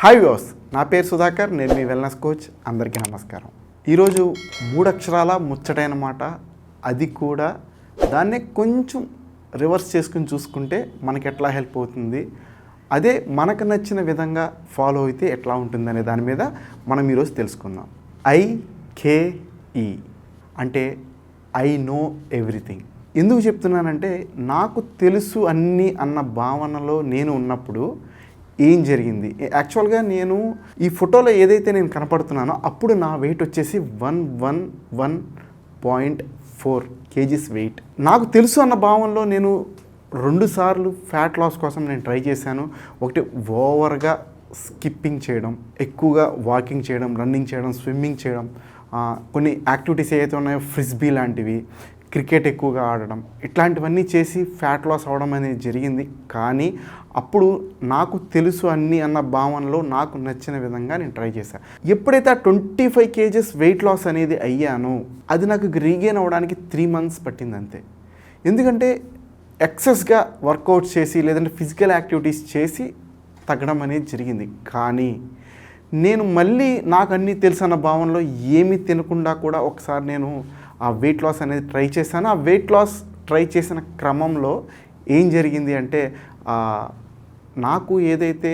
Hi views నా పేరు సుధాకర్ నేను మీ వెల్నెస్ కోచ్ అందరికీ నమస్కారం. ఈరోజు మూడు అక్షరాల ముచ్చటైన మాట అది కూడా దాన్నే కొంచెం రివర్స్ చేసుకుని చూసుకుంటే మనకి ఎట్లా హెల్ప్ అవుతుంది అదే మనకు నచ్చిన విధంగా ఫాలో అయితే ఎట్లా ఉంటుందనే దాని మీద మనం ఈరోజు తెలుసుకుందాం. ఐకేఈ e అంటే ఐ నో ఎవ్రీథింగ్ ఎందుకు చెప్తున్నానంటే నాకు తెలుసు అన్నీ అన్న భావనలో నేను ఉన్నప్పుడు ఏం జరిగింది? యాక్చువల్గా నేను ఈ ఫోటోలో ఏదైతే నేను కనపడుతున్నానో అప్పుడు నా వెయిట్ వచ్చేసి one one one point four kgs weight నాకు తెలుసు అన్న భావంలో నేను రెండు సార్లు ఫ్యాట్ లాస్ కోసం నేను ట్రై చేశాను. ఒకటి ఓవర్గా స్కిప్పింగ్ చేయడం ఎక్కువగా వాకింగ్ చేయడం రన్నింగ్ చేయడం స్విమ్మింగ్ చేయడం కొన్ని యాక్టివిటీస్ ఏవైతే ఉన్నాయో ఫ్రిస్బీ లాంటివి క్రికెట్ ఎక్కువగా ఆడడం ఇట్లాంటివన్నీ చేసి ఫ్యాట్ లాస్ అవ్వడం అనేది జరిగింది. కానీ అప్పుడు నాకు తెలుసు అన్ని అన్న భావనలో నాకు నచ్చిన విధంగా నేను ట్రై చేశాను ఎప్పుడైతే ఆ twenty five kgs weight loss అనేది అయ్యానో అది నాకు రీగెయిన్ అవ్వడానికి త్రీ మంత్స్ పట్టింది అంతే. ఎందుకంటే ఎక్సెస్గా వర్కౌట్ చేసి లేదంటే ఫిజికల్ యాక్టివిటీస్ చేసి తగ్గడం అనేది జరిగింది. కానీ నేను మళ్ళీ నాకు అన్నీ తెలుసు అన్న భావనలో ఏమీ తినకుండా కూడా ఒకసారి నేను ఆ వెయిట్ లాస్ అనేది ట్రై చేశాను. ఆ వెయిట్ లాస్ ట్రై చేసిన క్రమంలో ఏం జరిగింది అంటే నాకు ఏదైతే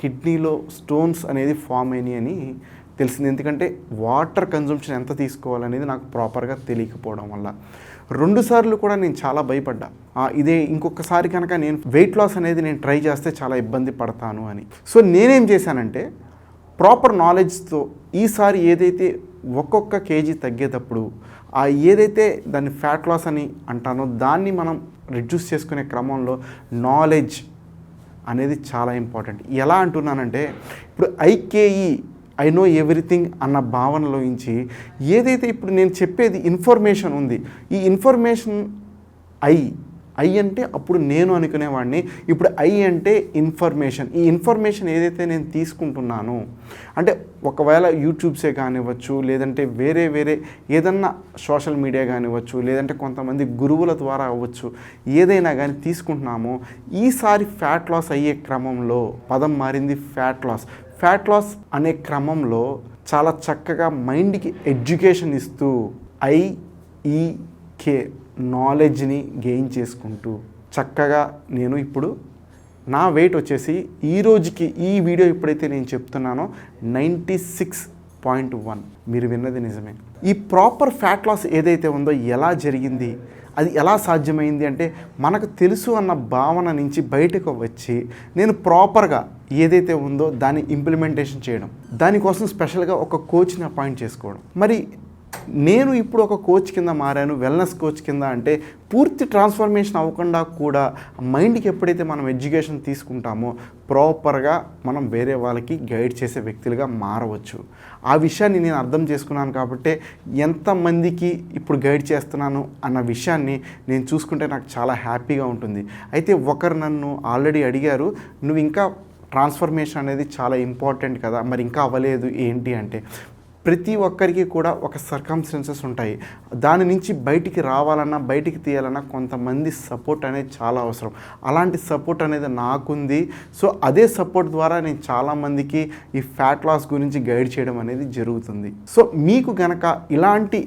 కిడ్నీలో స్టోన్స్ అనేది ఫామ్ అయినాయి అని తెలిసింది. ఎందుకంటే వాటర్ కన్జంప్షన్ ఎంత తీసుకోవాలనేది నాకు ప్రాపర్గా తెలియకపోవడం వల్ల. రెండుసార్లు కూడా నేను చాలా భయపడ్డా. ఇదే ఇంకొకసారి కనుక నేను వెయిట్ లాస్ అనేది నేను ట్రై చేస్తే చాలా ఇబ్బంది పడతాను అని. సో నేనేం చేశానంటే ప్రాపర్ నాలెడ్జ్తో ఈసారి ఏదైతే ఒక్కొక్క కేజీ తగ్గేటప్పుడు ఆ ఏదైతే దాన్ని ఫ్యాట్ లాస్ అని అంటానో దాన్ని మనం రిడ్యూస్ చేసుకునే క్రమంలో నాలెడ్జ్ అనేది చాలా ఇంపార్టెంట్ ఎలా అంటున్నానంటే ఇప్పుడు ఐకేఈ ఐ నో ఎవ్రీథింగ్ అన్న భావనలో నుంచి ఏదైతే ఇప్పుడు నేను చెప్పేది ఇన్ఫర్మేషన్ ఉంది ఈ ఇన్ఫర్మేషన్ ఐ ఐ అంటే అప్పుడు నేను అనుకునేవాడిని. ఇప్పుడు ఐ అంటే ఇన్ఫర్మేషన్. ఈ ఇన్ఫర్మేషన్ ఏదైతే నేను తీసుకుంటున్నానో అంటే ఒకవేళ యూట్యూబ్సే కానివ్వచ్చు లేదంటే వేరే వేరే ఏదన్నా సోషల్ మీడియా కానివ్వచ్చు లేదంటే కొంతమంది గురువుల ద్వారా అవ్వచ్చు ఏదైనా కానీ తీసుకుంటున్నామో ఈసారి ఫ్యాట్ లాస్ అయ్యే క్రమంలో పదం మారింది ఫ్యాట్ లాస్. ఫ్యాట్ లాస్ అనే క్రమంలో చాలా చక్కగా మైండ్కి ఎడ్యుకేషన్ ఇస్తూ ఐఈకే నాలెడ్జ్ని గెయిన్ చేసుకుంటూ చక్కగా నేను ఇప్పుడు నా వెయిట్ వచ్చేసి ఈ రోజుకి ఈ వీడియో ఎప్పుడైతే నేను చెప్తున్నానో నైంటీ సిక్స్ పాయింట్ వన్ మీరు విన్నది నిజమే. ఈ ప్రాపర్ ఫ్యాట్ లాస్ ఏదైతే ఉందో ఎలా జరిగింది? అది ఎలా సాధ్యమైంది అంటే మనకు తెలుసు అన్న భావన నుంచి బయటకు వచ్చి నేను ప్రాపర్గా ఏదైతే ఉందో దాన్ని ఇంప్లిమెంటేషన్ చేయడం. దానికోసం స్పెషల్గా ఒక కోచ్ని అపాయింట్ చేసుకోవడం. మరి నేను ఇప్పుడు ఒక కోచ్ కింద మారాను వెల్నెస్ కోచ్ కింద అంటే పూర్తి ట్రాన్స్ఫర్మేషన్ అవ్వకుండా కూడా మైండ్కి ఎప్పుడైతే మనం ఎడ్యుకేషన్ తీసుకుంటామో ప్రాపర్గా మనం వేరే వాళ్ళకి గైడ్ చేసే వ్యక్తులుగా మారవచ్చు. ఆ విషయాన్ని నేను అర్థం చేసుకున్నాను కాబట్టి ఎంతమందికి ఇప్పుడు గైడ్ చేస్తున్నాను అన్న విషయాన్ని నేను చూసుకుంటే నాకు చాలా హ్యాపీగా ఉంటుంది. అయితే ఒకరు నన్ను ఆల్రెడీ అడిగారు నువ్వు ఇంకా ట్రాన్స్ఫర్మేషన్ అనేది చాలా ఇంపార్టెంట్ కదా మరి ఇంకా అవ్వలేదు ఏంటి? అంటే ప్రతి ఒక్కరికి కూడా ఒక సర్కమ్స్టెన్సెస్ ఉంటాయి. దాని నుంచి బయటికి రావాలన్నా బయటికి తీయాలన్నా కొంతమంది సపోర్ట్ అనేది చాలా అవసరం. అలాంటి సపోర్ట్ అనేది నాకుంది. సో అదే సపోర్ట్ ద్వారా నేను చాలామందికి ఈ ఫ్యాట్ లాస్ గురించి గైడ్ చేయడం అనేది జరుగుతుంది. సో మీకు గనక ఇలాంటి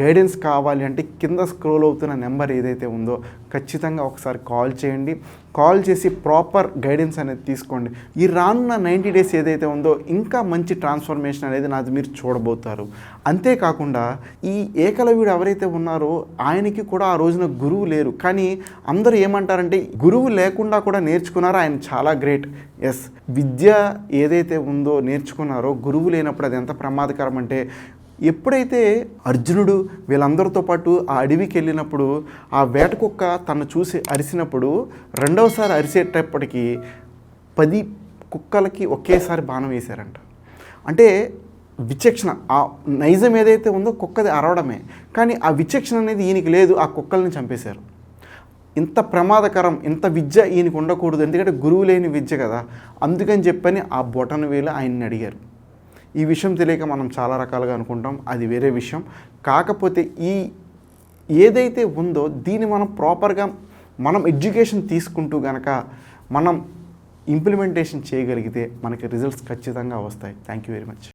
గైడెన్స్ కావాలి అంటే కింద స్క్రోల్ అవుతున్న నెంబర్ ఏదైతే ఉందో ఖచ్చితంగా ఒకసారి కాల్ చేయండి. కాల్ చేసి ప్రాపర్ గైడెన్స్ అనేది తీసుకోండి. ఈ రానున్న నైంటీ డేస్ ఏదైతే ఉందో ఇంకా మంచి ట్రాన్స్ఫర్మేషన్ అనేది నాది మీరు చూడబోతారు. అంతేకాకుండా ఈ ఏకలవ్యుడు ఎవరైతే ఉన్నారో ఆయనకి కూడా ఆ రోజున గురువు లేరు. కానీ అందరూ ఏమంటారంటే గురువు లేకుండా కూడా నేర్చుకున్నారో? ఆయన చాలా గ్రేట్. ఎస్. విద్య ఏదైతే ఉందో నేర్చుకున్నారో గురువు లేనప్పుడు అది ఎంత ప్రమాదకరం అంటే ఎప్పుడైతే అర్జునుడు వీళ్ళందరితో పాటు ఆ అడవికి వెళ్ళినప్పుడు ఆ వేట కుక్క తను చూసి అరిసినప్పుడు రెండవసారి అరిసేటప్పటికీ పది కుక్కలకి ఒకేసారి బాణం వేశారంట. అంటే విచక్షణ ఆ నైజం ఏదైతే ఉందో కుక్కది అరవడమే. కానీ ఆ విచక్షణ అనేది ఈయనకి లేదు ఆ కుక్కల్ని చంపేశారు. ఇంత ప్రమాదకరం ఇంత విద్య ఈయనకు ఉండకూడదు. ఎందుకంటే గురువు లేని విద్య కదా. అందుకని చెప్పని ఆ బొటన వేలు ఆయన్ని అడిగారు. ఈ విషయం తెలియక మనం చాలా రకాలుగా అనుకుంటాం. అది వేరే విషయం. కాకపోతే ఈ ఏదైతే ఉందో దీన్ని మనం ప్రాపర్గా మనం ఎడ్యుకేషన్ తీసుకుంటూ గనక మనం ఇంప్లిమెంటేషన్ చేయగలిగితే మనకి రిజల్ట్స్ ఖచ్చితంగా వస్తాయి. Thank you very much.